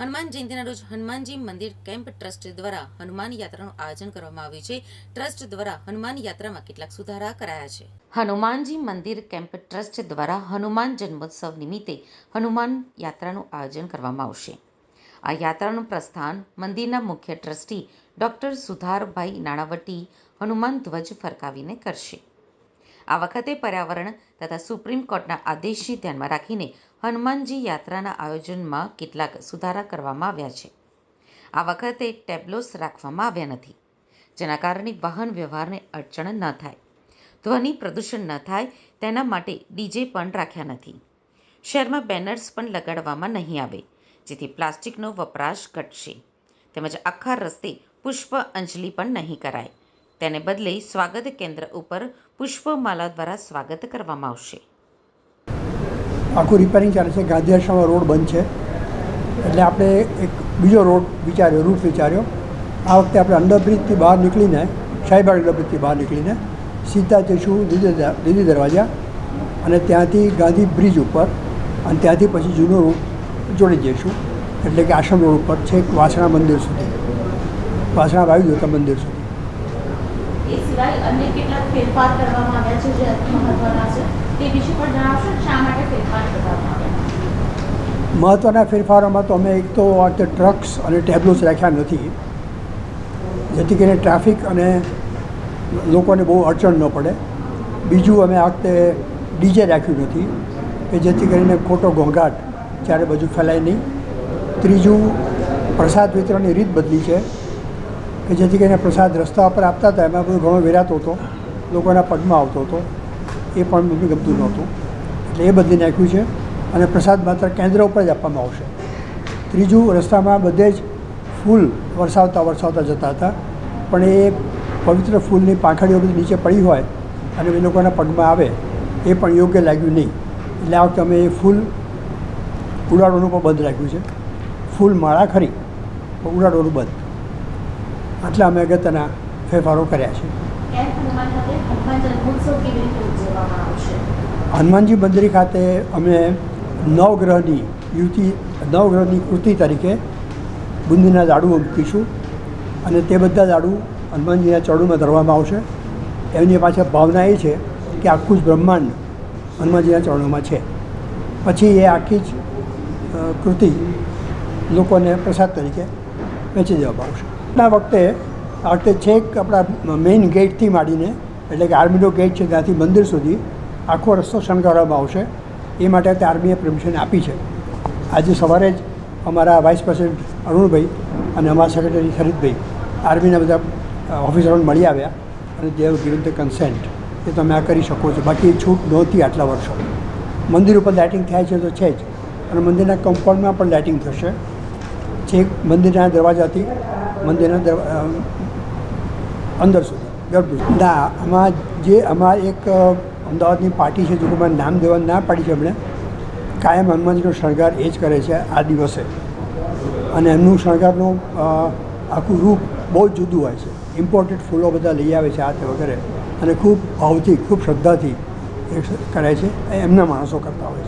હનુમાન જયંતિના રોજ હનુમાનજી મંદિર camp trust દ્વારા હનુમાન યાત્રાનું આયોજન કરવામાં આવ્યું છે. ટ્રસ્ટ દ્વારા હનુમાન યાત્રામાં કેટલાક સુધારા કરાયા છે. હનુમાનજી મંદિર કેમ્પ ટ્રસ્ટ દ્વારા હનુમાન જન્મોત્સવ નિમિત્તે હનુમાન યાત્રાનું આયોજન કરવામાં આવશે. આ યાત્રાનું પ્રસ્થાન મંદિરના મુખ્ય ટ્રસ્ટી ડોક્ટર સુધારભાઈ નાણાવટી હનુમાન ધ્વજ ફરકાવીને કરશે. આ વખતે પર્યાવરણ તથા સુપ્રીમ કોર્ટના આદેશને ધ્યાનમાં રાખીને હનુમાનજી યાત્રાના આયોજનમાં કેટલાક સુધારા કરવામાં આવ્યા છે. આ વખતે ટેબ્લોસ રાખવામાં આવ્યા નથી, જેના કારણે વાહન વ્યવહારને અડચણ ન થાય, ધ્વનિ પ્રદૂષણ ન થાય, તેના માટે ડીજે પણ રાખ્યા નથી. શહેરમાં બેનર્સ પણ લગાડવામાં નહીં આવે, જેથી પ્લાસ્ટિકનો વપરાશ ઘટશે. તેમજ આખા રસ્તે પુષ્પ અંજલિ પણ નહીં કરાય. તેને બદલે સ્વાગત કેન્દ્ર ઉપર પુષ્પમાલા દ્વારા સ્વાગત કરવામાં આવશે. આખું રિપેરિંગ ચાલે છે. ગાંધી આશ્રમમાં રોડ બંધ છે. એટલે આપણે એક બીજો રોડ વિચાર્યો, રૂટ વિચાર્યો. આ વખતે આપણે અંડરબ્રિજથી બહાર નીકળીને શાહીબાગ અંડરબ્રિજથી બહાર નીકળીને સીધા જઈશું દીદી દરવાજા અને ત્યાંથી ગાંધી બ્રિજ ઉપર અને ત્યાંથી પછી જૂનો રૂટ જોડી જઈશું. એટલે કે આશ્રમ રોડ ઉપર છેક વાસણા મંદિર સુધી. વાસણા વાયુ દેવતા મંદિર સુધી. મહત્વના મહત્ત્વના ફેરફારોમાં તો અમે એક તો આ ટ્રક્સ અને ટેબ્લોસ રાખ્યા નથી. જેથી કરીને ટ્રાફિક અને લોકોને બહુ અડચણ ન પડે. બીજું અમે આ વખતે ડીજે રાખ્યું નથી, કે જેથી કરીને ખોટો ઘોંઘાટ, ચારે બાજુ ફેલાય નહીં. ત્રીજું, પ્રસાદ વિતરણની રીત બદલી છે. કે જેથી કરીને પ્રસાદ રસ્તા પર આપતા હતા, એમાં બધું ઘણો વેરાતો હતો. લોકોના પગમાં આવતો હતો. એ પણ મને ગમતું નહોતું. એટલે એ બદલી નાખ્યું છે અને પ્રસાદ માત્ર કેન્દ્ર ઉપર જ આપવામાં આવશે. ત્રીજું, રસ્તામાં બધે જ ફૂલ વરસાવતા વરસાવતા જતા હતા. પણ એ પવિત્ર ફૂલની પાંખડીઓ બધી નીચે પડી હોય અને એ લોકોના પગમાં આવે, એ પણ યોગ્ય લાગ્યું નહીં. એટલે આ વખતે અમે એ ફૂલ ઉડાડવાનું પણ બંધ રાખ્યું છે. ફૂલ માળા ખરી, પણ ઉડાડવાનું બંધ. આટલા અમે અગત્યના ફેરફારો કર્યા છે. હનુમાનજી મંદિર ખાતે અમે નવગ્રહની યુવતી નવગ્રહની કૃતિ તરીકે બુંદીના લાડુઓ મૂકીશું અને તે બધા લાડુ હનુમાનજીના ચરણોમાં ધરવામાં આવશે. એમની પાછળ ભાવના એ છે કે આખું જ બ્રહ્માંડ હનુમાનજીના ચરણોમાં છે. પછી એ આખી જ કૃતિ લોકોને પ્રસાદ તરીકે વેચી દેવામાં આવશે. આ વખતે આ વખતે છેક આપણા મેઇન ગેટથી માંડીને, એટલે કે આર્મીનો ગેટ છે ત્યાંથી મંદિર સુધી આખો રસ્તો શણગારવામાં આવશે. એ માટે તે આર્મીએ પરમિશન આપી છે. આજે સવારે જ અમારા વાઇસ પ્રેસિડેન્ટ અરુણભાઈ અને અમારા સેક્રેટરી શરદભાઈ આર્મીના બધા ઓફિસરોને મળી આવ્યા અને દેવ ગિવન ધ કન્સેન્ટ એ તમે આ કરી શકો છો. બાકી છૂટ નહોતી આટલા વર્ષો. મંદિર ઉપર લાઇટિંગ થાય છે તો છે જ. અને મંદિરના કમ્પાઉન્ડમાં પણ લાઇટિંગ થશે. છેક મંદિરના દરવાજાથી મંદિરના અંદર સુધી, ગર્ભગૃહ. ના, આમાં જે અમાર એક અમદાવાદની પાર્ટી છે જો મને નામ દેવાનું ના પાડી છે એમણે, કાયમ હનુમાનજીનો શણગાર એ જ કરે છે આ દિવસે. અને એમનું શણગારનું આખું રૂપ બહુ જ જુદું હોય છે. ઇમ્પોર્ટેડ ફૂલો બધા લઈ આવે છે તે વગેરે. અને ખૂબ ભાવથી, ખૂબ શ્રદ્ધાથી એ કરે છે. એમના માણસો કરતા હોય છે.